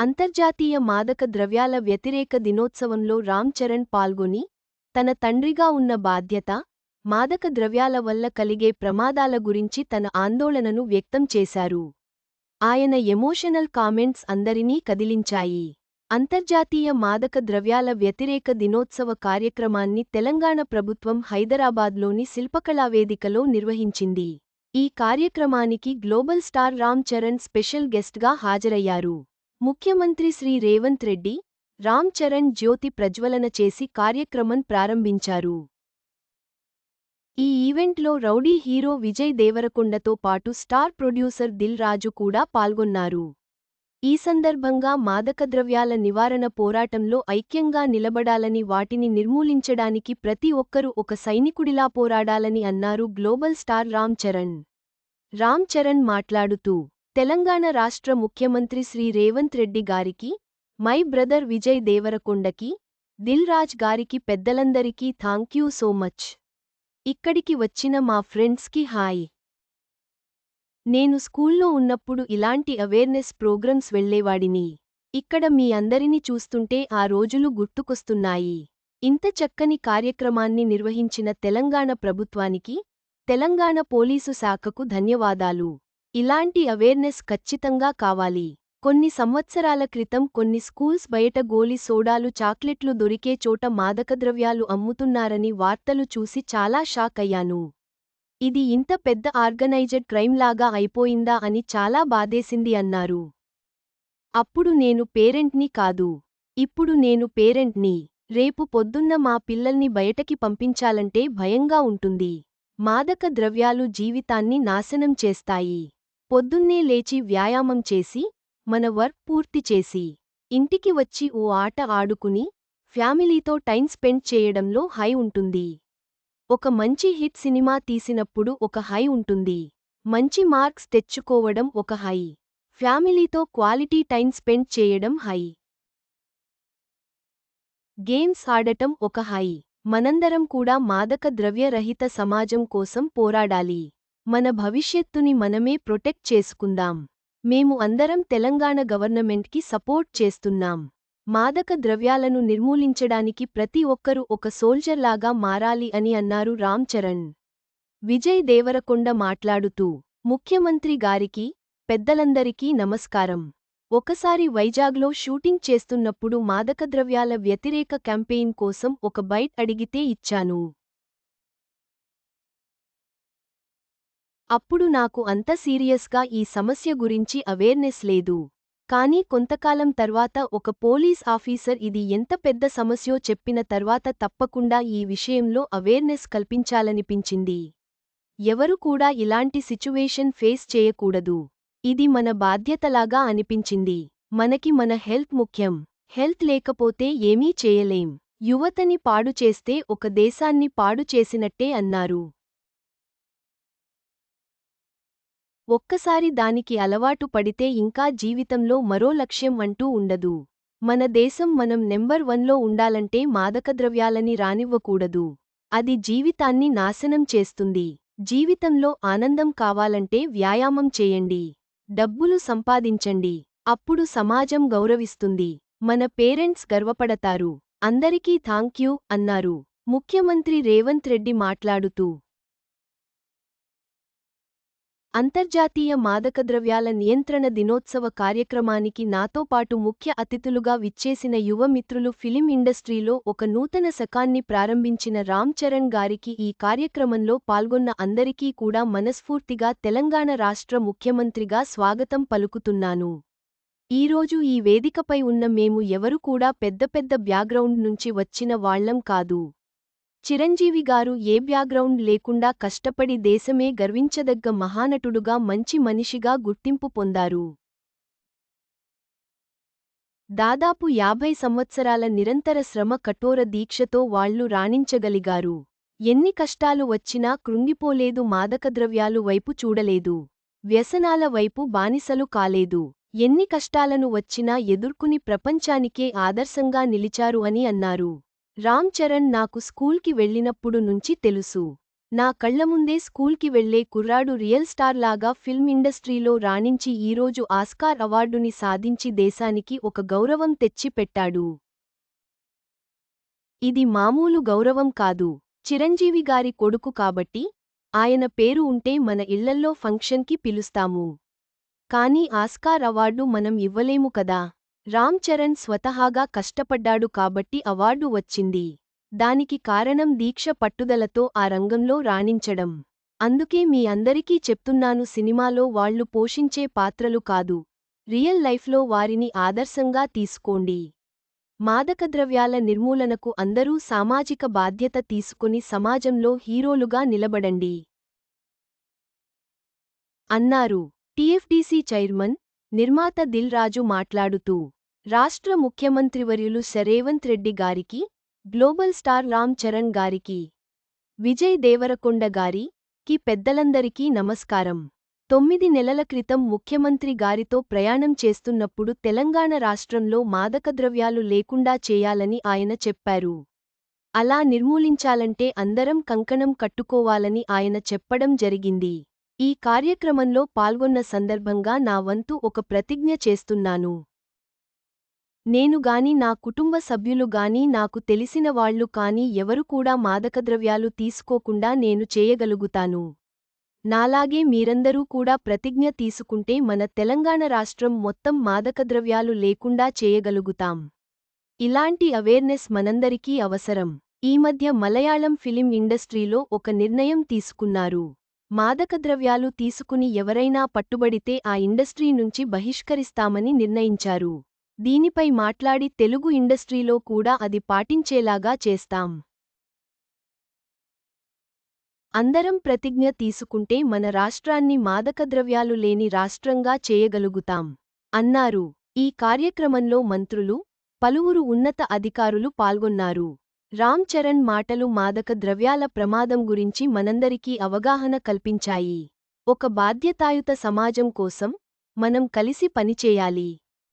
అంతర్జాతీయ మాదక ద్రవ్యాల వ్యతిరేక దినోత్సవంలో రామ్ చరణ్ పాల్గొని తన తండ్రిగా ఉన్న బాధ్యత మాదక ద్రవ్యాల వల్ల కలిగే ప్రమాదాల గురించి తన ఆందోళనను వ్యక్తం చేశారు. ఆయన ఎమోషనల్ కామెంట్స్ అందరినీ కదిలించాయి. అంతర్జాతీయ మాదక ద్రవ్యాల వ్యతిరేక దినోత్సవ కార్యక్రమాన్ని తెలంగాణ ప్రభుత్వం హైదరాబాద్లోని శిల్పకళావేదికలో నిర్వహించింది. ఈ కార్యక్రమానికి global star Ram Charan special గెస్ట్గా హాజరయ్యారు. ముఖ్యమంత్రి శ్రీ రేవంత్ రెడ్డి రామ్ చరణ్ జ్యోతి ప్రజ్వలన చేసి కార్యక్రమం ప్రారంభించారు. ఈ ఈవెంట్లో రౌడీ హీరో విజయ్ దేవరకొండతో పాటు స్టార్ ప్రొడ్యూసర్ దిల్ రాజు కూడా పాల్గొన్నారు. ఈ సందర్భంగా మాదకద్రవ్యాల నివారణ పోరాటంలో ఐక్యంగా నిలబడాలని వాటిని నిర్మూలించడానికి ప్రతి ఒక్కరూ ఒక సైనికుడిలా పోరాడాలని అన్నారు గ్లోబల్ స్టార్ రామ్ చరణ్. రామ్ చరణ్ మాట్లాడుతూ తెలంగాణ రాష్ట్ర ముఖ్యమంత్రి శ్రీ రేవంత్ రెడ్డి గారికి మై బ్రదర్ విజయ్ దేవరకొండకి దిల్ రాజ్ గారికి పెద్దలందరికీ థాంక్యూ సో మచ్. ఇక్కడికి వచ్చిన మా ఫ్రెండ్స్కి హాయ్. నేను స్కూల్లో ఉన్నప్పుడు ఇలాంటి అవేర్నెస్ ప్రోగ్రామ్స్ వెళ్ళేవాడిని ఇక్కడ మీ అందరినీ చూస్తుంటే ఆ రోజులు గుర్తుకొస్తున్నాయి. ఇంత చక్కని కార్యక్రమాన్ని నిర్వహించిన తెలంగాణ ప్రభుత్వానికి తెలంగాణ పోలీసు శాఖకు ధన్యవాదాలు. ఇలాంటి అవేర్నెస్ ఖచ్చితంగా కావాలి. కొన్ని సంవత్సరాల క్రితం కొన్ని స్కూల్స్ బయట గోలి సోడాలు చాక్లెట్లు దొరికే చోట మాదకద్రవ్యాలు అమ్ముతున్నారని వార్తలు చూసి చాలా షాక్ అయ్యాను. ఇది ఇంత పెద్ద ఆర్గనైజెడ్ క్రైమ్లాగా అయిపోయిందా అని చాలా బాధేసింది అన్నారు. అప్పుడు నేను పేరెంట్ని కాదు. ఇప్పుడు నేను పేరెంట్ని. రేపు పొద్దున్న మా పిల్లల్ని బయటకి పంపించాలంటే భయంగా ఉంటుంది. మాదక ద్రవ్యాలు జీవితాన్ని నాశనం చేస్తాయి. పొద్దున్నే లేచి వ్యాయామం చేసి మన వర్క్ పూర్తి చేసి ఇంటికి వచ్చి ఓ ఆట ఆడుకుని ఫ్యామిలీతో టైం స్పెండ్ చేయడంలో హై ఉంటుంది. ఒక మంచి హిట్ సినిమా తీసినప్పుడు ఒక హై ఉంటుంది. మంచి మార్క్స్ తెచ్చుకోవడం ఒక హై. ఫ్యామిలీతో క్వాలిటీ టైం స్పెండ్ చేయడం హై. గేమ్స్ ఆడటం ఒక హై. మనందరం కూడా మాదక ద్రవ్యరహిత సమాజం కోసం పోరాడాలి. మన భవిష్యత్తుని మనమే ప్రొటెక్ట్ చేసుకుందాం. మేము అందరం తెలంగాణ గవర్నమెంట్కి సపోర్ట్ చేస్తున్నాం. మాదక ద్రవ్యాలను నిర్మూలించడానికి ప్రతి ఒక్కరూ ఒక సోల్జర్లాగా మారాలి అని అన్నారు రామ్ చరణ్. విజయ్ దేవరకొండ మాట్లాడుతూ ముఖ్యమంత్రి గారికి పెద్దలందరికీ నమస్కారం. ఒకసారి వైజాగ్లో షూటింగ్ చేస్తున్నప్పుడు మాదకద్రవ్యాల వ్యతిరేక క్యాంపెయిన్ కోసం ఒక బైట్ అడిగితే ఇచ్చాను. అప్పుడు నాకు అంత సీరియస్గా ఈ సమస్య గురించి అవేర్నెస్ లేదు. కానీ కొంతకాలం తర్వాత ఒక పోలీస్ ఆఫీసర్ ఇది ఎంత పెద్ద సమస్యో చెప్పిన తర్వాత తప్పకుండా ఈ విషయంలో అవేర్నెస్ కల్పించాలనిపించింది. ఎవరు కూడా ఇలాంటి సిచ్యువేషన్ ఫేస్ చేయకూడదు. ఇది మన బాధ్యతలాగా అనిపించింది. మనకి మన హెల్త్ ముఖ్యం. హెల్త్ లేకపోతే ఏమీ చేయలేం. యువతని పాడు చేస్తే ఒక దేశాన్ని పాడు చేసినట్టే అన్నారు. ఒక్కసారి దానికి అలవాటు పడితే ఇంకా జీవితంలో మరో లక్ష్యం అంటూ ఉండదు. మన దేశం మనం నెంబర్ వన్లో ఉండాలంటే మాదకద్రవ్యాలని రానివ్వకూడదు. అది జీవితాన్ని నాశనం చేస్తుంది. జీవితంలో ఆనందం కావాలంటే వ్యాయామం చేయండి. డబ్బులు సంపాదించండి. అప్పుడు సమాజం గౌరవిస్తుంది. మన పేరెంట్స్ గర్వపడతారు. అందరికీ థాంక్యూ అన్నారు. ముఖ్యమంత్రి రేవంత్ రెడ్డి మాట్లాడుతూ అంతర్జాతీయ మాదకద్రవ్యాల నియంత్రణ దినోత్సవ కార్యక్రమానికి నాతో పాటు ముఖ్య అతిథులుగా విచ్చేసిన యువ మిత్రులు ఫిలిం ఇండస్ట్రీలో ఒక నూతన శకాన్ని ప్రారంభించిన రామ్ చరణ్ గారికి ఈ కార్యక్రమంలో పాల్గొన్న అందరికీ కూడా మనస్ఫూర్తిగా తెలంగాణ రాష్ట్ర ముఖ్యమంత్రిగా స్వాగతం పలుకుతున్నాను. ఈరోజు ఈ వేదికపై ఉన్న మేము ఎవరు కూడా పెద్ద పెద్ద బ్యాక్గ్రౌండ్ నుంచి వచ్చిన వాళ్ళం కాదు. చిరంజీవి గారు ఏ బ్యాక్గ్రౌండ్ లేకుండా కష్టపడి దేశమే గర్వించదగ్గ మహానటుడుగా మంచి మనిషిగా గుర్తింపు పొందారు. దాదాపు యాభై సంవత్సరాల నిరంతర శ్రమ కఠోర దీక్షతో వాళ్ళు రాణించగలిగారు. ఎన్ని కష్టాలు వచ్చినా కృంగిపోలేదు మాదకద్రవ్యాలు వైపు చూడలేదు. వ్యసనాల వైపు బానిసలు కాలేదు. ఎన్ని కష్టాలను వచ్చినా ఎదుర్కొని ప్రపంచానికే ఆదర్శంగా నిలిచారు అని అన్నారు. రామ్ చరణ్ నాకు స్కూల్కి వెళ్ళినప్పుడు నుంచి తెలుసు. నా కళ్ళముందే స్కూల్కి వెళ్ళే కుర్రాడు రియల్ స్టార్ లాగా ఫిల్మ్ ఇండస్ట్రీలో రాణించి ఈరోజు ఆస్కార్ అవార్డుని సాధించి దేశానికి ఒక గౌరవం తెచ్చి పెట్టాడు. ఇది మామూలు గౌరవం కాదు. చిరంజీవి గారి కొడుకు కాబట్టి ఆయన పేరు ఉంటే మన ఇళ్ళల్లో ఫంక్షన్కి పిలుస్తాము. కానీ ఆస్కార్ అవార్డు మనం ఇవ్వలేము కదా. రామ్ చరణ్ స్వతహాగా కష్టపడ్డాడు కాబట్టి అవార్డు వచ్చింది. దానికి కారణం దీక్ష పట్టుదలతో ఆ రంగంలో రాణించడం. అందుకే మీ అందరికీ చెప్తున్నాను సినిమాలో వాళ్ళు పోషించే పాత్రలు కాదు. రియల్ లైఫ్లో వారిని ఆదర్శంగా తీసుకోండి. మాదకద్రవ్యాల నిర్మూలనకు అందరూ సామాజిక బాధ్యత తీసుకుని సమాజంలో హీరోలుగా నిలబడండి. అన్నారు. టీఎఫ్డీసీ చైర్మన్ నిర్మాత దిల్ రాజు మాట్లాడుతూ రాష్ట్ర ముఖ్యమంత్రివర్యులు శరేవంత్ రెడ్డి గారికి గ్లోబల్ స్టార్ రామ్ చరణ్ గారికి విజయ్ దేవరకొండ గారి కి పెద్దలందరికీ నమస్కారం. తొమ్మిది నెలల క్రితం ముఖ్యమంత్రి గారితో ప్రయాణం చేస్తున్నప్పుడు తెలంగాణ రాష్ట్రంలో మాదకద్రవ్యాలు లేకుండా చేయాలని ఆయన చెప్పారు. అలా నిర్మూలించాలంటే అందరం కంకణం కట్టుకోవాలని ఆయన చెప్పడం జరిగింది. ఈ కార్యక్రమంలో పాల్గొన్న సందర్భంగా నా వంతు ఒక ప్రతిజ్ఞ చేస్తున్నాను. నేను గాని నా కుటుంబ సభ్యులు గాని నాకు తెలిసిన వాళ్ళు కాని ఎవరు కూడా మాదకద్రవ్యాలు తీసుకోకుండా నేను చేయగలుగుతాను. నాలాగే మీరందరూ కూడా ప్రతిజ్ఞ తీసుకుంటే మన తెలంగాణ రాష్ట్రం మొత్తం మాదకద్రవ్యాలు లేకుండా చేయగలుగుతాం. ఇలాంటి అవేర్నెస్ మనందరికీ అవసరం. ఈ మధ్య మలయాళం ఫిలిం ఇండస్ట్రీలో ఒక నిర్ణయం తీసుకున్నారు. మాదకద్రవ్యాలు తీసుకుని ఎవరైనా పట్టుబడితే ఆ ఇండస్ట్రీ నుంచి బహిష్కరిస్తామని నిర్ణయించారు. దీనిపై మాట్లాడి తెలుగు ఇండస్ట్రీలో కూడా అది పాటించేలాగా చేస్తాం. అందరం ప్రతిజ్ఞ తీసుకుంటే మన రాష్ట్రాన్ని మాదకద్రవ్యాలు లేని రాష్ట్రంగా చేయగలుగుతాం అన్నారు. ఈ కార్యక్రమంలో మంత్రులు పలువురు ఉన్నత అధికారులు పాల్గొన్నారు. రామ్ చరణ్ మాటలు మాదక ద్రవ్యాల ప్రమాదం గురించి మనందరికీ అవగాహన కల్పించాయి. ఒక బాధ్యతాయుత సమాజం కోసం మనం కలిసి పనిచేయాలి.